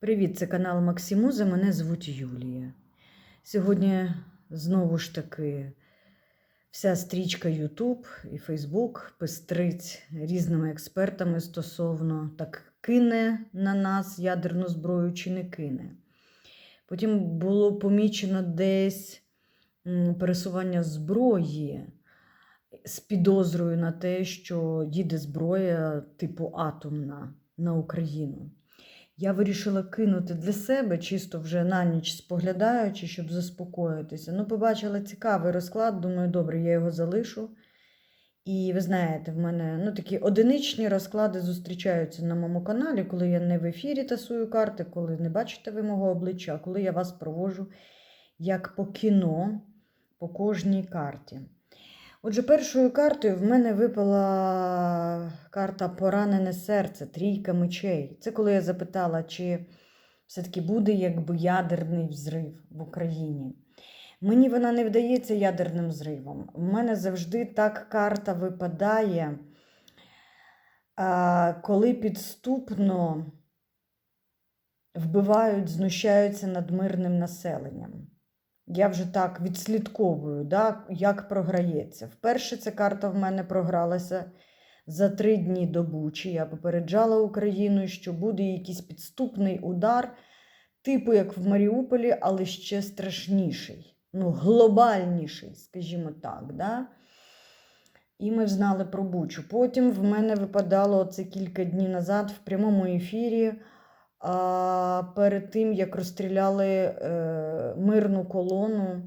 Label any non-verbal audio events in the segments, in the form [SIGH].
Привіт, це канал Максимуза. Мене звуть Юлія. Сьогодні знову ж таки вся стрічка YouTube і Facebook пестрить різними експертами стосовно так кине на нас ядерну зброю чи не кине. Потім було помічено десь пересування зброї з підозрою на те, що їде зброя типу атомна на Україну. Я вирішила кинути для себе, чисто вже на ніч споглядаючи, щоб заспокоїтися. Ну, побачила цікавий розклад, думаю, добре, я його залишу. І ви знаєте, в мене ну, такі одиничні розклади зустрічаються на моєму каналі, коли я не в ефірі тасую карти, коли не бачите ви мого обличчя, а коли я вас провожу як по кіно по кожній карті. Отже, першою картою в мене випала карта Поранене серце, трійка мечей. Це коли я запитала, чи все-таки буде якби ядерний взрив в Україні. Мені вона не вдається ядерним зривом. У мене завжди так карта випадає, коли підступно вбивають, знущаються над мирним населенням. Я вже так відслідковую, да, як програється. Вперше ця карта в мене програлася за три дні до Бучі. Я попереджала Україну, що буде якийсь підступний удар, типу як в Маріуполі, але ще страшніший, ну, глобальніший, скажімо так. Да? І ми знали про Бучу. Потім в мене випадало це кілька днів назад в прямому ефірі. А перед тим, як розстріляли е, мирну колону е,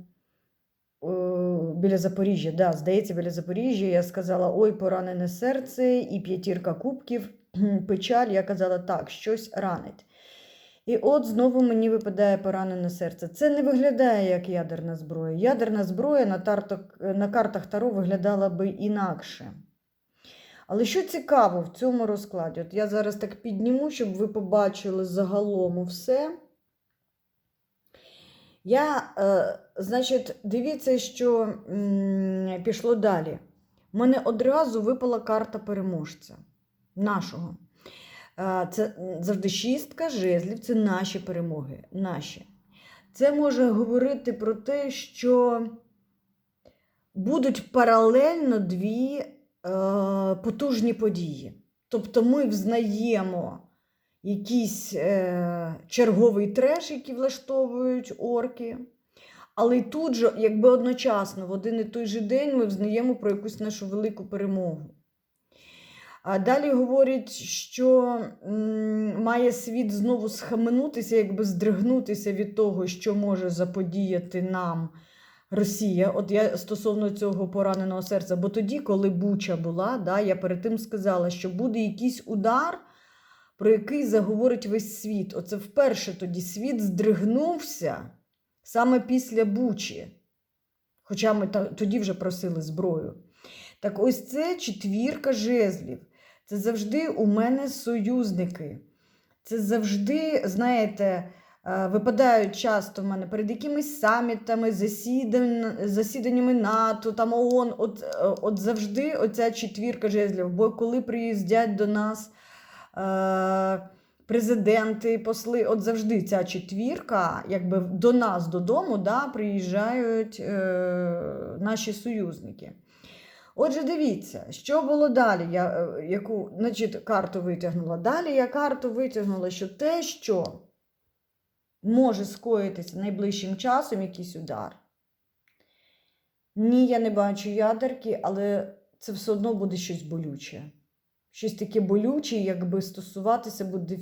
біля Запоріжжя, да, здається, біля Запоріжжя, я сказала: ой, поранене серце і п'ятірка кубків, [CLEARS THROAT] печаль. Я казала, так, щось ранить. І от знову мені випадає поранене серце. Це не виглядає як ядерна зброя. Ядерна зброя на, тарток, на картах Таро виглядала би інакше. Але що цікаво в цьому розкладі? От я зараз так підніму, щоб ви побачили загалом все. Я, е, значить, дивіться, що м, пішло далі. У мене одразу випала карта переможця нашого. Е, це завжди шістка жезлів, це наші перемоги. Наші. Це може говорити про те, що будуть паралельно дві потужні події. Тобто ми взнаємо якийсь е, черговий треш, який влаштовують орки. Але й тут же, якби одночасно, в один і той же день ми взнаємо про якусь нашу велику перемогу. А далі говорять, що має світ знову схаменутися, якби здригнутися від того, що може заподіяти нам Росія. От я стосовно цього пораненого серця, бо тоді, коли Буча була, да, я перед тим сказала, що буде якийсь удар, про який заговорить весь світ. Оце вперше тоді світ здригнувся саме після Бучі. Хоча ми тоді вже просили зброю. Так ось це четвірка жезлів. Це завжди у мене союзники. Це завжди, знаєте, випадають часто в мене перед якимись самітами, засідан... засіданнями НАТО, там ООН. От, е, от завжди оця четвірка жезлів. Бо коли приїздять до нас е... президенти, посли, от завжди ця четвірка, якби до нас додому, да, приїжджають е... наші союзники. Отже, дивіться, що було далі. Я е, яку значить, карту витягнула. Далі я карту витягнула, що те, що може скоїтися найближчим часом якийсь удар. Ні, я не бачу ядерки, але це все одно буде щось болюче. Щось таке болюче, якби стосуватися буде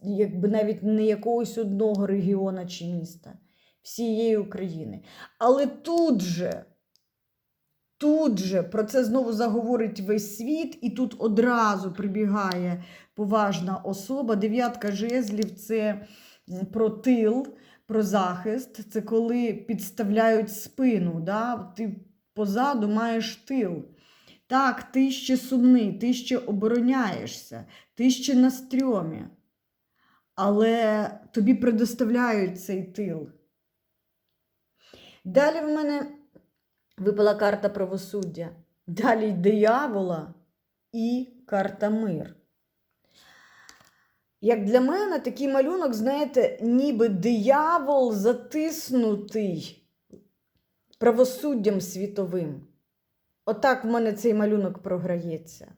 якби навіть не якогось одного регіона чи міста, всієї України. Але тут же. Тут же про це знову заговорить весь світ, і тут одразу прибігає поважна особа. Дев'ятка жезлів це про тил, про захист. Це коли підставляють спину. Да? Ти позаду маєш тил. Так, ти ще сумний, ти ще обороняєшся, ти ще на стрьомі. Але тобі предоставляють цей тил. Далі в мене випала карта правосуддя. Далі диявола і карта мир. Як для мене, такий малюнок, знаєте, ніби диявол затиснутий правосуддям світовим. Отак в мене цей малюнок програється.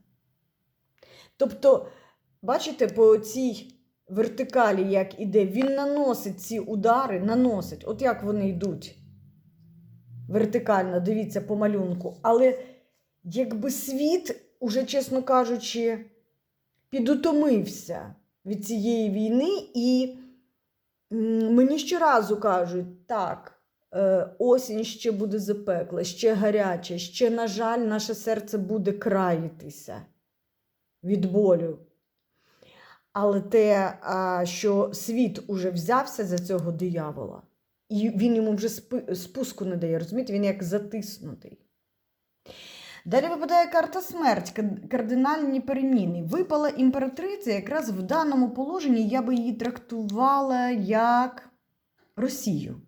Тобто, бачите, по цій вертикалі, як іде, він наносить ці удари, наносить, от як вони йдуть. Вертикально, дивіться по малюнку. Але якби світ, уже, чесно кажучи, підутомився від цієї війни, і мені щоразу кажуть, так, е, осінь ще буде запекла, ще гаряча, ще, на жаль, наше серце буде країтися від болю. Але те, що світ уже взявся за цього диявола, і він йому вже спуску не дає, розумієте, він як затиснутий. Далі випадає карта смерть, кардинальні переміни. Випала імператриця, якраз в даному положенні я би її трактувала як Росію.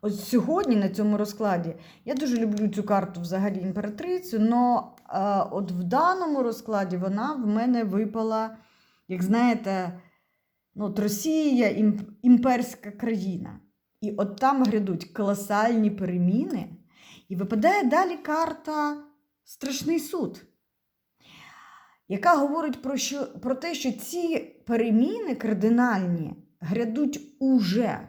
Ось сьогодні на цьому розкладі я дуже люблю цю карту взагалі імператрицю, але от в даному розкладі вона в мене випала, як знаєте, ну, от Росія імп- імперська країна. І от там грядуть колосальні переміни. І випадає далі карта Страшний суд, яка говорить про, що, про те, що ці переміни кардинальні грядуть уже.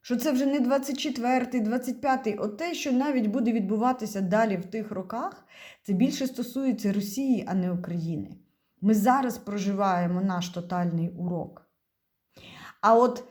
Що це вже не 24-й, 25-й, от те, що навіть буде відбуватися далі в тих роках, це більше стосується Росії, а не України. Ми зараз проживаємо наш тотальний урок. А от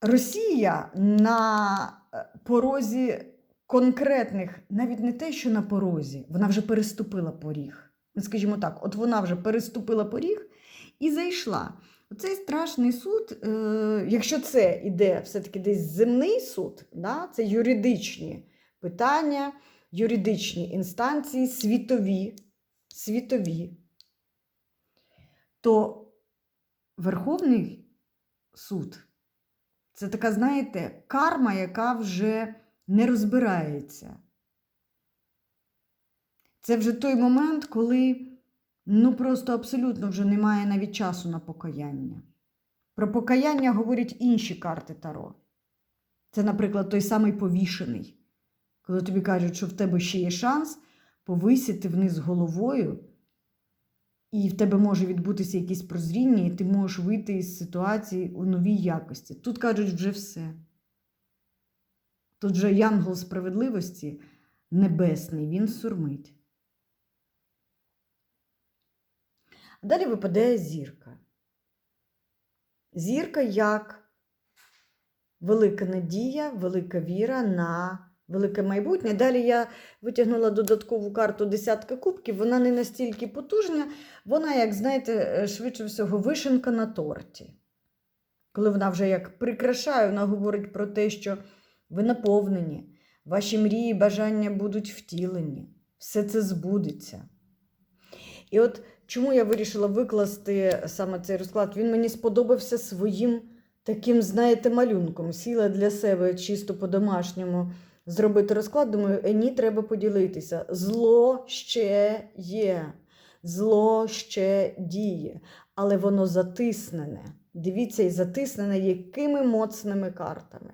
Росія на е, порозі конкретних, навіть не те, що на порозі, вона вже переступила поріг. Ну, Скажімо так, от вона вже переступила поріг і зайшла. Оцей страшний суд, е, якщо це іде все-таки десь земний суд, да, це юридичні питання, юридичні інстанції, світові, світові, то Верховний суд це така, знаєте, карма, яка вже не розбирається. Це вже той момент, коли ну просто абсолютно вже немає навіть часу на покаяння. Про покаяння говорять інші карти Таро. Це, наприклад, той самий повішений, коли тобі кажуть, що в тебе ще є шанс повисіти вниз головою, і в тебе може відбутися якесь прозріння, і ти можеш вийти із ситуації у новій якості. Тут кажуть вже все. Тут же янгол справедливості небесний, він сурмить. Далі випадає зірка. Зірка як велика надія, велика віра на велике майбутнє. Далі я витягнула додаткову карту десятка кубків. Вона не настільки потужна, вона, як знаєте, швидше всього, вишенка на торті. Коли вона вже як прикрашає, вона говорить про те, що ви наповнені, ваші мрії, і бажання будуть втілені, все це збудеться. І от чому я вирішила викласти саме цей розклад? Він мені сподобався своїм таким, знаєте, малюнком. Сіла для себе чисто по-домашньому зробити розклад. Думаю, е, ні, треба поділитися. Зло ще є, зло ще діє, але воно затиснене. Дивіться, і затиснене якими моцними картами.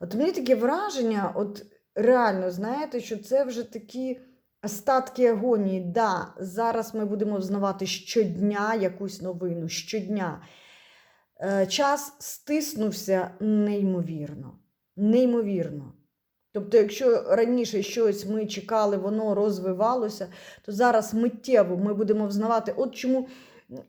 От мені таке враження, от реально, знаєте, що це вже такі остатки агонії. Да, зараз ми будемо взнавати щодня якусь новину, щодня. Е, час стиснувся неймовірно. Неймовірно. Тобто, якщо раніше щось ми чекали, воно розвивалося, то зараз миттєво ми будемо взнавати. От чому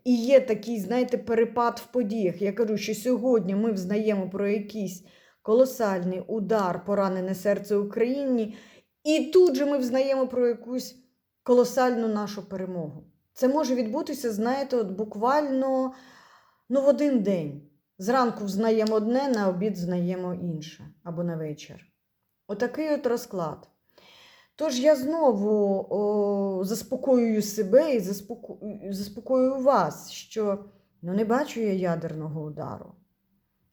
і є такий, знаєте, перепад в подіях. Я кажу, що сьогодні ми взнаємо про якийсь колосальний удар, поранене серце Україні, і тут же ми взнаємо про якусь колосальну нашу перемогу. Це може відбутися, знаєте, от буквально ну, в один день. Зранку взнаємо одне, на обід знаємо інше або на вечір. Отакий от розклад. Тож я знову о, заспокоюю себе і заспоко... заспокоюю вас, що ну, не бачу я ядерного удару.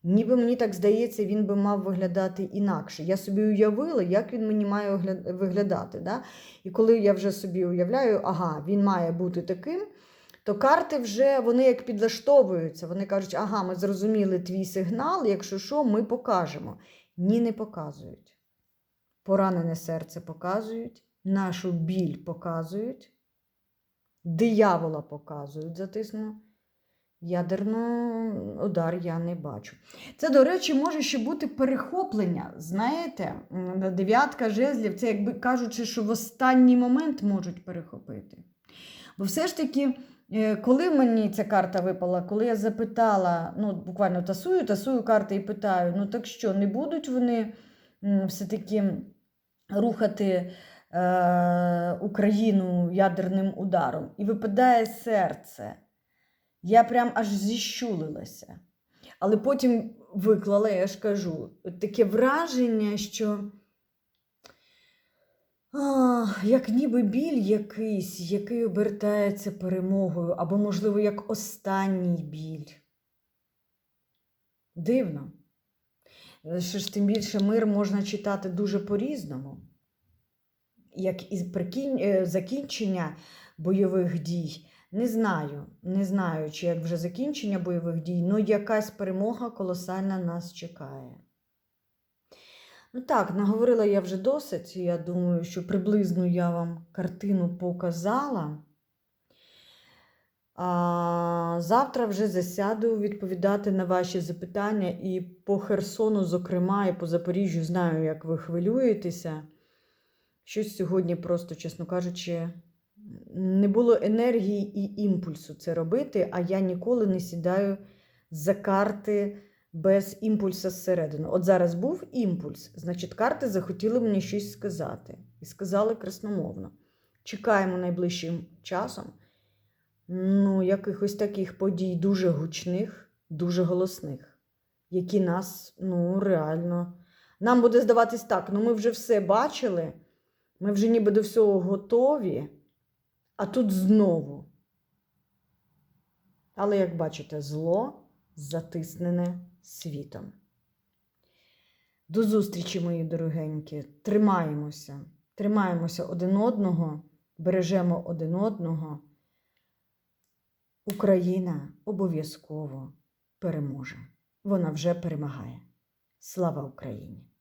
Ніби мені так здається, він би мав виглядати інакше. Я собі уявила, як він мені має виглядати. Да? І коли я вже собі уявляю, ага, він має бути таким, то карти вже вони як підлаштовуються. Вони кажуть, ага, ми зрозуміли твій сигнал, якщо що, ми покажемо. Ні, не показують. Поранене серце показують, нашу біль показують, диявола показують, затисну. Ядерний удар я не бачу. Це, до речі, може ще бути перехоплення. Знаєте, дев'ятка жезлів, це якби кажучи, що в останній момент можуть перехопити. Бо все ж таки, е, коли мені ця карта випала, коли я запитала, ну, буквально тасую, тасую карти і питаю: ну так що, не будуть вони все-таки рухати е, Україну ядерним ударом? І випадає серце. Я прям аж зіщулилася. Але потім виклала, я ж кажу, таке враження, що а, як ніби біль якийсь, який обертається перемогою, або, можливо, як останній біль. Дивно. Що ж тим більше мир можна читати дуже по-різному. Як і е, закінчення бойових дій. Не знаю, не знаю, чи як вже закінчення бойових дій, але якась перемога колосальна нас чекає. Ну так, наговорила я вже досить. Я думаю, що приблизно я вам картину показала. А завтра вже засяду відповідати на ваші запитання і по Херсону, зокрема, і по Запоріжжю знаю, як ви хвилюєтеся. Щось сьогодні просто, чесно кажучи, не було енергії і імпульсу це робити, а я ніколи не сідаю за карти без імпульсу зсередини. От зараз був імпульс, значить, карти захотіли мені щось сказати. І сказали красномовно. Чекаємо найближчим часом ну, якихось таких подій дуже гучних, дуже голосних, які нас ну, реально. Нам буде здаватись так, ну ми вже все бачили, ми вже ніби до всього готові, а тут знову. Але, як бачите, зло затиснене світом. До зустрічі, мої дорогенькі. Тримаємося, тримаємося один одного, бережемо один одного. Україна обов'язково переможе. Вона вже перемагає. Слава Україні!